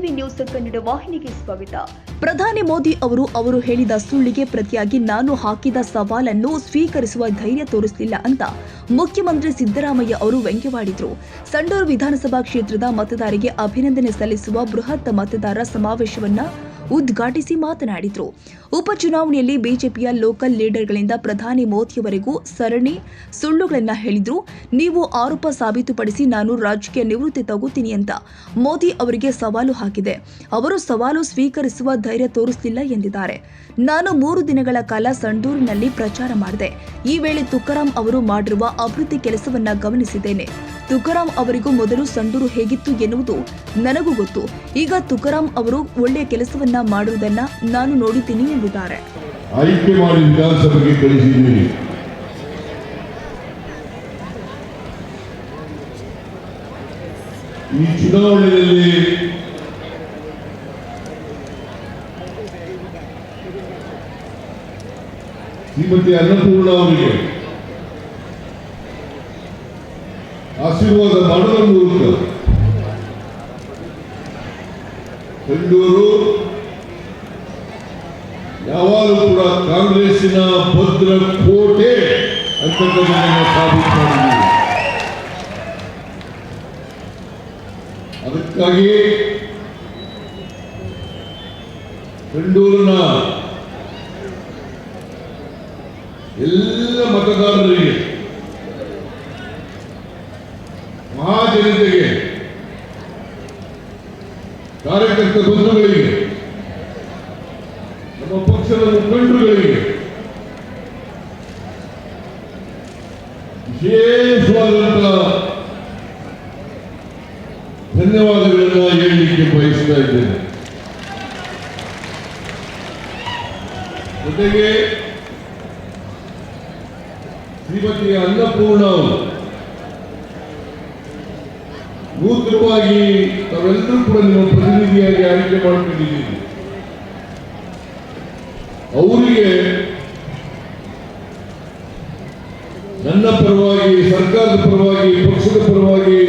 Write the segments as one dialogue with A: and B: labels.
A: TV news Kannada ವಾಹಿನಿಗೆ ಸ್ವಾಗತ.
B: ಪ್ರಧಾನಿ ಮೋದಿ ಅವರು ಅವರು ಹೇಳಿದ ಸುಳ್ಳಿಗೆ ಪ್ರತಿಯಾಗಿ ನಾನು ಹಾಕಿದ ಸವಾಲನ್ನು ಸ್ವೀಕರಿಸುವ ಧೈರ್ಯ ತೋರಿಸಲಿಲ್ಲ ಅಂತ ಮುಖ್ಯಮಂತ್ರಿ ಸಿದ್ದರಾಮಯ್ಯ ಅವರು ವ್ಯಂಗ್ಯವಾಡಿದರು. ಸಂಡೂರು ವಿಧಾನಸಭಾ ಕ್ಷೇತ್ರದ ಮತದಾರರಿಗೆ ಅಭಿನಂದನೆ ಸಲ್ಲಿಸುವ ಬೃಹತ್ ಮತದಾರ ಸಮಾವೇಶವನ್ನ ಉದ್ಘಾಟಿಸಿ ಮಾತನಾಡಿದರು. ಉಪಚುನಾವಣೆಯಲ್ಲಿ ಬಿಜೆಪಿಯ ಲೋಕಲ್ ಲೀಡರ್ಗಳಿಂದ ಪ್ರಧಾನಿ ಮೋದಿಯವರೆಗೂ ಸರಣಿ ಸುಳ್ಳುಗಳನ್ನು ಹೇಳಿದ್ರು. ನೀವು ಆರೋಪ ಸಾಬೀತುಪಡಿಸಿ ನಾನು ರಾಜಕೀಯ ನಿವೃತ್ತಿ ತಗೋತೀನಿ ಅಂತ ಮೋದಿ ಅವರಿಗೆ ಸವಾಲು ಹಾಕಿದೆ. ಅವರು ಸವಾಲು ಸ್ವೀಕರಿಸುವ ಧೈರ್ಯ ತೋರಿಸಲಿಲ್ಲ ಎಂದಿದ್ದಾರೆ. ನಾನು ಮೂರು ದಿನಗಳ ಕಾಲ ಸಂಡೂರಿನಲ್ಲಿ ಪ್ರಚಾರ ಮಾಡಿದೆ. ಈ ವೇಳೆ ತುಕಾರಾಂ ಅವರು ಮಾಡಿರುವ ಅಭಿವೃದ್ಧಿ ಕೆಲಸವನ್ನ ಗಮನಿಸಿದ್ದೇನೆ. ತುಕಾರಾಂ ಅವರಿಗೂ ಮೊದಲು ಸಂಡೂರು ಹೇಗಿತ್ತು ಎನ್ನುವುದು ನನಗೂ ಗೊತ್ತು. ಈಗ ತುಕಾರಾಂ ಅವರು ಒಳ್ಳೆಯ ಕೆಲಸವನ್ನ ಮಾಡುವುದನ್ನ ನಾನು ನೋಡಿದ್ದೀನಿ ಎಂದಿದ್ದಾರೆ.
C: ಆಯ್ಕೆ ಮಾಡಿ ವಿಧಾನಸಭೆಗೆ ಕಳಿಸಿದ್ದೀರಿ. ಈ ಚುನಾವಣೆಯಲ್ಲಿ ಶ್ರೀಮತಿ ಅನ್ನಪೂರ್ಣ ಅವರಿಗೆ ಆಶೀರ್ವಾದ ಮಾಡುವ ಮೂಲಕ. ಬೆಂಗಳೂರು, ಯಾವಾಗಲೂ ಕೂಡ ಕಾಂಗ್ರೆಸ್ಸಿನ ಭದ್ರ ಕೋಟೆ ಅಂತಕ್ಕಂಥದ್ದನ್ನು ಸಾಬೀತು ಅದಕ್ಕಾಗಿ ಬೆಂಗಳೂರಿನ ಎಲ್ಲ ಮತದಾರರಿಗೆ ಕಾರ್ಯಕರ್ತ ಬಂಧುಗಳಿಗೆ ನಮ್ಮ ಪಕ್ಷದ ಮುಖಂಡರುಗಳಿಗೆ ವಿಶೇಷವಾದಂತಹ ಧನ್ಯವಾದಗಳನ್ನು ಹೇಳಲಿಕ್ಕೆ ಬಯಸ್ತಾ ಇದ್ದೇನೆ. ಜೊತೆಗೆ ಶ್ರೀಮತಿ ಅನ್ನಪೂರ್ಣ ಅವರು ಕೂಡ ನಿಮ್ಮ ಪ್ರತಿನಿಧಿಯಾಗಿ ಆಯ್ಕೆ ಮಾಡ್ಕೊಂಡಿದ್ದೀರಿ. ಅವರಿಗೆ ನನ್ನ ಪರವಾಗಿ, ಸರ್ಕಾರದ ಪರವಾಗಿ, ಪಕ್ಷದ ಪರವಾಗಿ,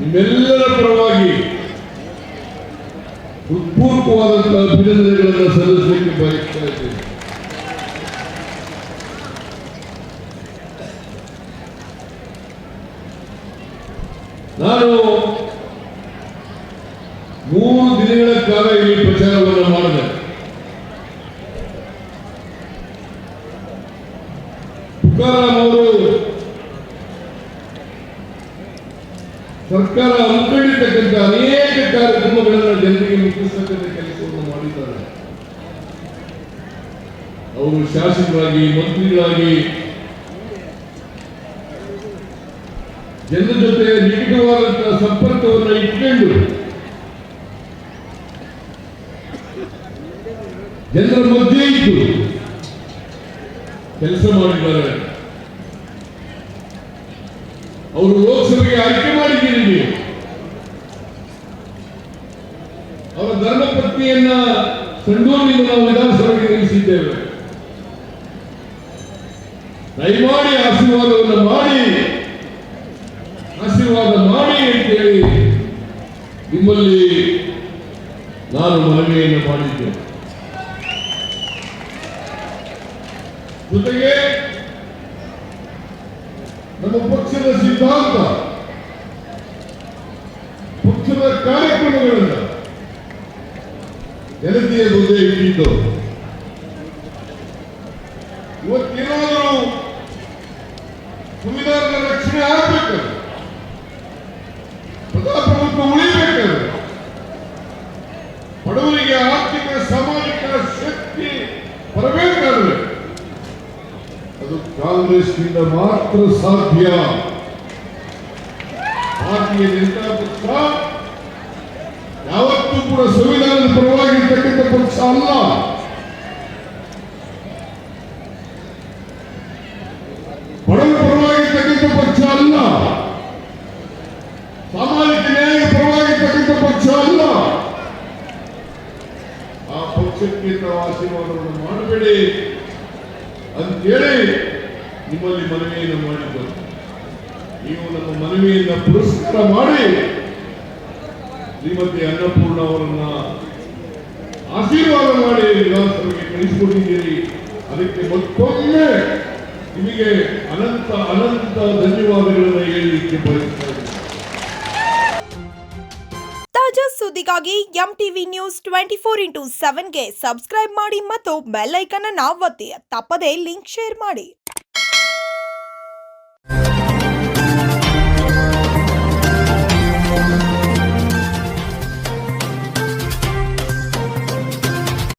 C: ನಿಮ್ಮೆಲ್ಲರ ಪರವಾಗಿ ಹೃತ್ಪೂರ್ವಕವಾದಂತಹ ಅಭಿನಂದನೆಗಳನ್ನು ಸಲ್ಲಿಸಲಿಕ್ಕೆ ಬಯಸ್ತಾ ಇದ್ದೇನೆ. ನಾನು ಮೂರು ದಿನಗಳ ಕಾಲ ಇಲ್ಲಿ ಪ್ರಚಾರವನ್ನು ಮಾಡಿದೆ. ಅವರು ಸರ್ಕಾರ ಹಮ್ಮಿಕೊಂಡಿರ್ತಕ್ಕಂಥ ಅನೇಕ ಕಾರ್ಯಕ್ರಮಗಳನ್ನು ಜನರಿಗೆ ಮುಟ್ಟಿಸ್ತಕ್ಕಂಥ ಕೆಲಸವನ್ನು ಮಾಡಿದ್ದಾರೆ. ಅವರು ಶಾಸಕರಾಗಿ, ಮಂತ್ರಿಗಳಾಗಿ ಜನರ ಜೊತೆ ನಿಕಟವಾದಂತಹ ಸಂಪರ್ಕವನ್ನು ಇಟ್ಕೊಂಡು ಜನರ ಮಧ್ಯೆ ಇದ್ದು ಕೆಲಸ ಮಾಡಿದ್ದಾರೆ. ಅವರು ಲೋಕಸಭೆಗೆ ಆಯ್ಕೆ ಮಾಡಿದ್ದೀರಿ ನೀವು. ಅವರ ಧರ್ಮಪತ್ನಿಯನ್ನ ಸಂಡೂರಿನಿಂದ ನಾವು ವಿಧಾನಸಭೆಗೆ ನಿಲ್ಲಿಸಿದ್ದೇವೆ. ದಯಮಾಡಿ ಆಶೀರ್ವಾದವನ್ನು ಮಾಡಿ, ಆಶೀರ್ವಾದ ಮಾಡಿ ಅಂತೇಳಿ ನಿಮ್ಮಲ್ಲಿ ನಾನು ಮನವಿಯನ್ನು ಮಾಡಿದ್ದೇನೆ. ಜೊತೆಗೆ ನಮ್ಮ ಪಕ್ಷದ ಸಿದ್ಧಾಂತ ಪಕ್ಷದ ಕಾರ್ಯಕ್ರಮಗಳನ್ನು ಜನತೆಯ ಮುಂದೆ ಇಟ್ಟಿದ್ದು ಇವತ್ತೇನಾದರೂ ಸಂವಿಧಾನದ ಕಾಂಗ್ರೆಸ್ನಿಂದ ಮಾತ್ರ ಸಾಧ್ಯ. ಭಾರತೀಯ ಜನತಾ ಪಕ್ಷ ಯಾವತ್ತೂ ಕೂಡ ಸಂವಿಧಾನದ ಪರವಾಗಿರ್ತಕ್ಕಂಥ ಪಕ್ಷ ಅಲ್ಲ. ಬಡವರ ಪರವಾಗಿರ್ತಕ್ಕಂಥ ಪಕ್ಷ ಅಲ್ಲ. ಸಾಮಾಜಿಕ ನ್ಯಾಯ ಪರವಾಗಿರ್ತಕ್ಕಂಥ ಪಕ್ಷ ಅಲ್ಲ. ಆ ಪಕ್ಷಕ್ಕೆ ತಾವು ಆಶೀರ್ವಾದವನ್ನು ಮಾಡಬೇಡಿ ಅಂತೇಳಿ ನಿಮ್ಮಲ್ಲಿ ಮನವಿಯನ್ನು ಮಾಡಿದ್ದರು ನೀವು ನಮ್ಮ ಮನವಿಯಿಂದ ಪುರಸ್ಕಾರ ಮಾಡಿ ಶ್ರೀಮತಿ ಅನ್ನಪೂರ್ಣ ಅವರನ್ನ ಆಶೀರ್ವಾದ ಮಾಡಿ ವಿಧಾನಸಭೆಗೆ ಕಳಿಸಿಕೊಟ್ಟಿದ್ದೀರಿ. ಅದಕ್ಕೆ ಮತ್ತೊಮ್ಮೆ ನಿಮಗೆ ಅನಂತ ಅನಂತ ಧನ್ಯವಾದಗಳನ್ನು ಹೇಳಲಿಕ್ಕೆ ಬಯಸ್ತಾ
D: ತಾಜಾ ಸುದ್ದಿಗಾಗಿ M TV news twenty four into ಸೆವೆನ್ಗೆ subscribe ಮಾಡಿ ಮತ್ತು ಬೆಲ್ ಐಕನ್ ಅನ್ನು ಒತ್ತಿ. ತಪ್ಪದೇ ಲಿಂಕ್ ಶೇರ್ ಮಾಡಿ.